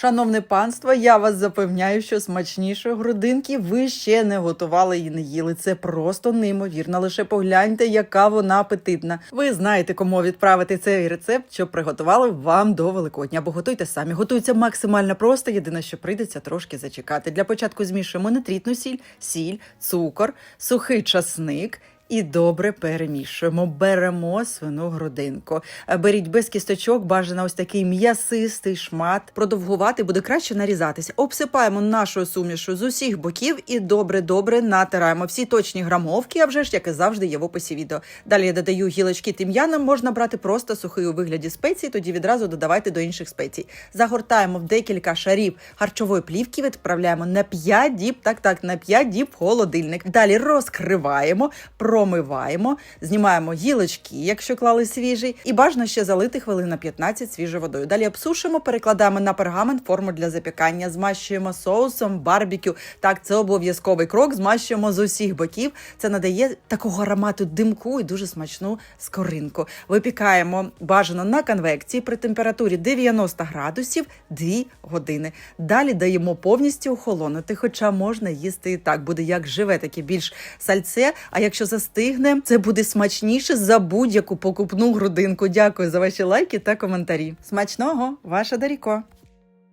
Шановне панство, я вас запевняю, що смачнішої грудинки ви ще не готували і не їли. Це просто неймовірно. Лише погляньте, яка вона апетитна. Ви знаєте, кому відправити цей рецепт, щоб приготували вам до Великодня. Або готуйте самі. Готується максимально просто. Єдине, що прийдеться трошки зачекати. Для початку змішуємо нитрітну сіль, сіль, цукор, сухий часник. І добре перемішуємо. Беремо свину грудинку. Е, Беріть без кісточок, бажано ось такий м'ясистий шмат. Продовгувати буде краще нарізатися. Обсипаємо нашою сумішу з усіх боків і добре-добре натираємо. Всі точні грамовки, а вже ж, як і завжди, є в описі відео. Далі я додаю гілочки тим'яна. Можна брати просто сухий у вигляді спецій, тоді відразу додавайте до інших спецій. Загортаємо в декілька шарів харчової плівки, відправляємо на 5 діб, так так, на 5 діб холодильник. Далі розкриваємо, промиваємо, знімаємо гілочки, якщо клали свіжий, і бажано ще залити хвилин на 15 свіжою водою. Далі обсушимо, перекладаємо на пергамент форму для запікання, змащуємо соусом, барбекю. Так, це обов'язковий крок. Змащуємо з усіх боків. Це надає такого аромату димку і дуже смачну скоринку. Випікаємо бажано на конвекції при температурі 90 градусів 2 години. Далі даємо повністю охолонути, хоча можна їсти і так. Буде як живе, таке більш сальце. А якщо застигне, це буде смачніше за будь-яку покупну грудинку. Дякую за ваші лайки та коментарі. Смачного, ваша Даріко!